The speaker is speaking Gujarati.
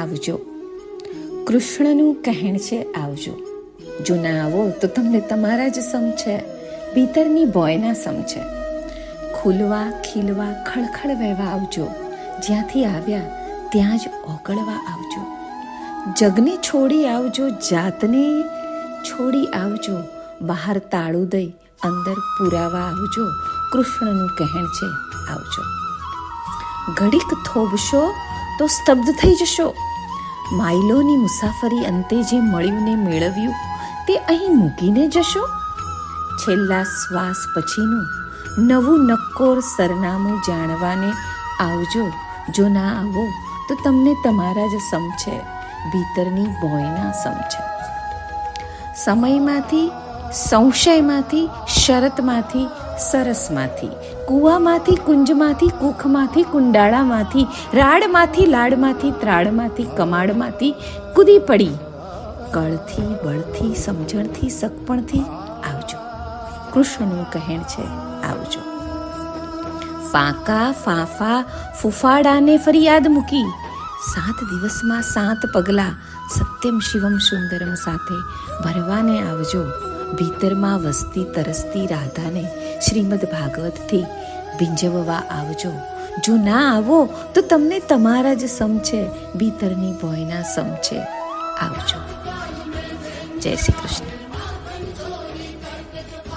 આવજો. કૃષ્ણનું કહેણ છે, આવજો. જો ના આવો તો તમને તમારા જ સમ છે ભીતરની બોયના સમ છે. ખુલવા, ખીલવા, ખળખળ વહેવા આવજો. જ્યાંથી આવ્યા, ત્યાં જ ઓગળવા આવજો. જગને છોડી આવજો, જાતને છોડી આવજો. બહાર તાળું દઈ, અંદર પુરાવા આવજો. કૃષ્ણનું કહેણ છે, આવજો. ઘડીક થોભશો તો સ્તબ્ધ થઈ જશો. માઇલોની મુસાફરી અંતે જે મળ્યું ને મેળવ્યું, તે અહીં મૂકીને જશો? છેલ્લા શ્વાસ પછીનું નવું નક્કોર સરનામું જાણવાને આવજો. જો ના આવો, તો તમને તમારા જ સમ છે, ભીતરની બોયના સમ છે. સમયમાંથી, સંશયમાંથી, શરતમાંથી, સરસમાંથી કૂવામાંથી, કુંજમાંથી, કુખમાંથી, કુંડાળામાંથી, રાડમાંથી, લાડમાંથી, ત્રાડમાંથી, કમાડમાંથી કૂદી પડી. કળથી, બળથી, સમજણથી, સગપણથી આવજો. કૃષ્ણનું કહેણ છે, આવજો. ફાંકા, ફાંફા, ફૂફાડાને ફરિયાદ મૂકી. સાત દિવસમાં સાત પગલાં સત્યમ, શિવમ, સુંદરમ સાથે ભરવાને આવજો. ભીતરમાં વસતી તરસતી રાધાને શ્રીમદ ભાગવતથી ભીંજવવા આવજો. જો ના આવો, તો તમને તમારા જ સમ છે, ભીતરની ભોયના સમ છે. આવજો. જય શ્રી કૃષ્ણ.